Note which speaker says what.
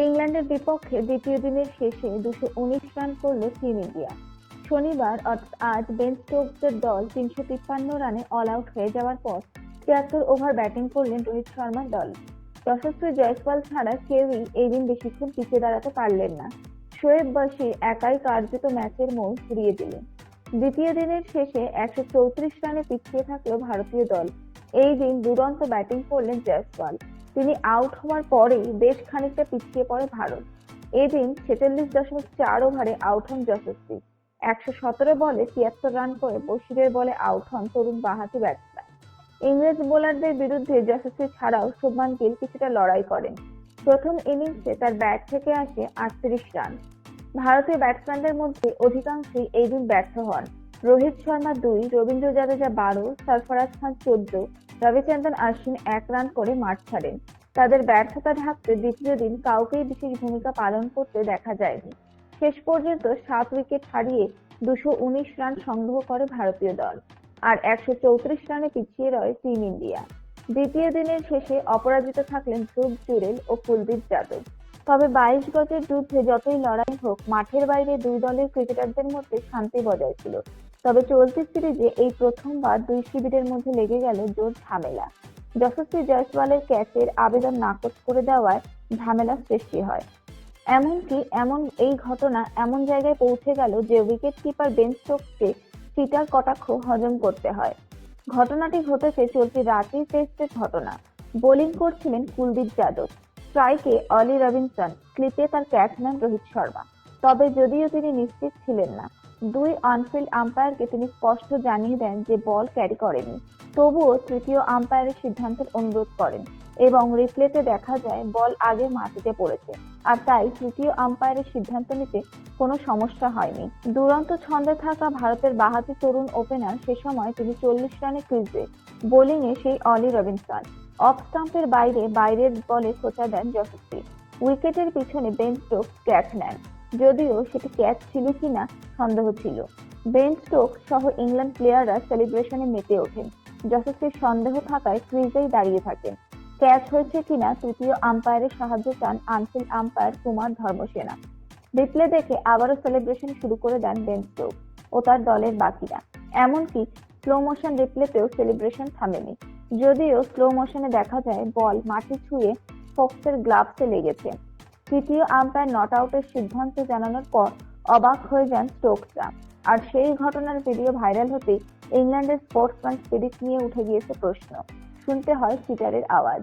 Speaker 1: ইংল্যান্ডের বিপক্ষে দ্বিতীয় দিনের শেষে দুশো উনিশ রান করল টিম ইন্ডিয়া। শনিবার অর্থাৎ আজ বেন স্টোকসের দল তিনশো তিপ্পান্ন রানে অল আউট হয়ে যাওয়ার পর তিয়াত্তর ওভার ব্যাটিং করলেন রোহিত শর্মার দল। যশস্বী জয়সওয়াল ছাড়া কেউই এই দিন বেশিক্ষণ পিছিয়ে দাঁড়াতে পারলেন না। শোয়েব বাশির একাই কার্যত ম্যাচের মোড় ঘুরিয়ে দিলেন। দ্বিতীয় দিনের শেষে একশো চৌত্রিশ রানে পিছিয়ে থাকল ভারতীয় দল। এই দিন দুরন্ত ব্যাটিং করলেন জয়সওয়াল। তিনি আউট হওয়ার পরেই বেশ খানিকটা পিছিয়ে পড়ে ভারত। এদিন ছেচল্লিশ দশমিক চার ওভারে আউট হন যশস্বী। একশো সতেরো বলে তিয়াত্তর রান করে বশিরের বলে আউট হন তরুণ বাহাতি ব্যাটসম্যান ইংরেজ বোলারদের বিরুদ্ধে যশস্বী ছাড়াও শুভমান গিল কিছুটা লড়াই করেন। প্রথম ইনিংসে তার ব্যাট থেকে আসে আটত্রিশ রান। ভারতীয় ব্যাটসম্যানদের মধ্যে অধিকাংশই এই দিন ব্যর্থ হন। রোহিত শর্মা দুই, রবীন্দ্র জাদেজা বারো, সরফরাজ খান চোদ্দ রবিচন্দ্রন আশ্বিন এক রান করে মাঠ ছাড়েন। তাদের ব্যর্থতা ঢাকতে দ্বিতীয় দিন কাউকেই বিশেষ ভূমিকা পালন করতে দেখা যায়নি। শেষ পর্যন্ত সাত উইকেট হারিয়ে দুশো উনিশ রান সংগ্রহ করে ভারতীয় দল, আর একশো চৌত্রিশ রানে পিছিয়ে রয় টিম ইন্ডিয়া। দ্বিতীয় দিনের শেষে অপরাজিত থাকলেন ধ্রুব জুরেল ও কুলদীপ যাদব। তবে বাইশ গজের যুদ্ধে যতই লড়াই হোক, মাঠের বাইরে দুই দলের ক্রিকেটারদের মধ্যে শান্তি বজায় ছিল। তবে চলতি সিরিজে এই প্রথমবার দুই শিবিরের মধ্যে লেগে গেল জোর ঝামেলা। যশস্বী জয়সওয়ালের ক্যাচের আবেদন নাকচ করে দেওয়ায় ঝামেলা সৃষ্টি হয়। এমনকি এমন এই ঘটনা এমন জায়গায় পৌঁছে গেল যে উইকেট কিপার বেন স্টোকসকে সিটার কটাক্ষ হজম করতে হয়। ঘটনাটি ঘটেছে চলতি রাতেই টেস্টের ঘটনা। বোলিং করছিলেন কুলদীপ যাদব। স্ট্রাইকে অলি রবিনসন স্লিপে তার ক্যাচ নেন রোহিত শর্মা। তবে যদিও তিনি নিশ্চিত ছিলেন না দুই অনফিল্ড আম্পায়ারকে তিনি স্পষ্ট জানিয়ে দেন যে বল ক্যারি করেনি। তবুও তৃতীয় আম্পায়ারের সিদ্ধান্তের অনুরোধ করেন এবং রিপ্লেতে দেখা যায় বল আগে মাটিতে পড়েছে। আর তাই তৃতীয় আম্পায়ারের সিদ্ধান্ত নিতে কোনো সমস্যা হয়নি। দুরন্ত ছন্দে থাকা ভারতের বাহাতি তরুণ ওপেনার সে সময় তিনি চল্লিশ রানে ক্রিজে বোলিংয়ে সেই অলি রবিনসন। অফ স্টাম্পের বাইরে বাইরের বলে খোঁচা দেন যশস্বী। উইকেটের পিছনে বেন স্টোক ক্যাচ নেন। যদিও সেটি ক্যাচ ছিল কিনা সন্দেহ ছিল। বেন স্টোক সহ ইংল্যান্ড প্লেয়াররা সেলিব্রেশনে মেতে ওঠেন, যথেষ্ট সন্দেহ থাকায় ক্রিজেই দাঁড়িয়ে থাকেন। ক্যাচ হয়েছে কিনা তৃতীয় আম্পায়ারের সাহায্য চান on field umpire Kumar Dharmasena. Replay দেখে আবারও সেলিব্রেশন শুরু করে দেন বেন স্টোক ও তার দলের বাকিরা। এমনকি স্লো মোশন রিপ্লেতেও সেলিব্রেশন থামেনি। যদিও স্লো মোশনে দেখা যায়, বল মাটি ছুঁয়ে ফক্সের গ্লাভসে লেগেছে। তৃতীয় আম্পায়ার নট আউটের সিদ্ধান্ত জানানোর পর অবাক হয়ে যান স্টোকসরা। আর সেই ঘটনার ভিডিও ভাইরাল হতেই ইংল্যান্ডের স্পোর্টসম্যান স্পিরিট নিয়ে উঠে গিয়েছে প্রশ্ন। শুনতে হয় সিটারের আওয়াজ।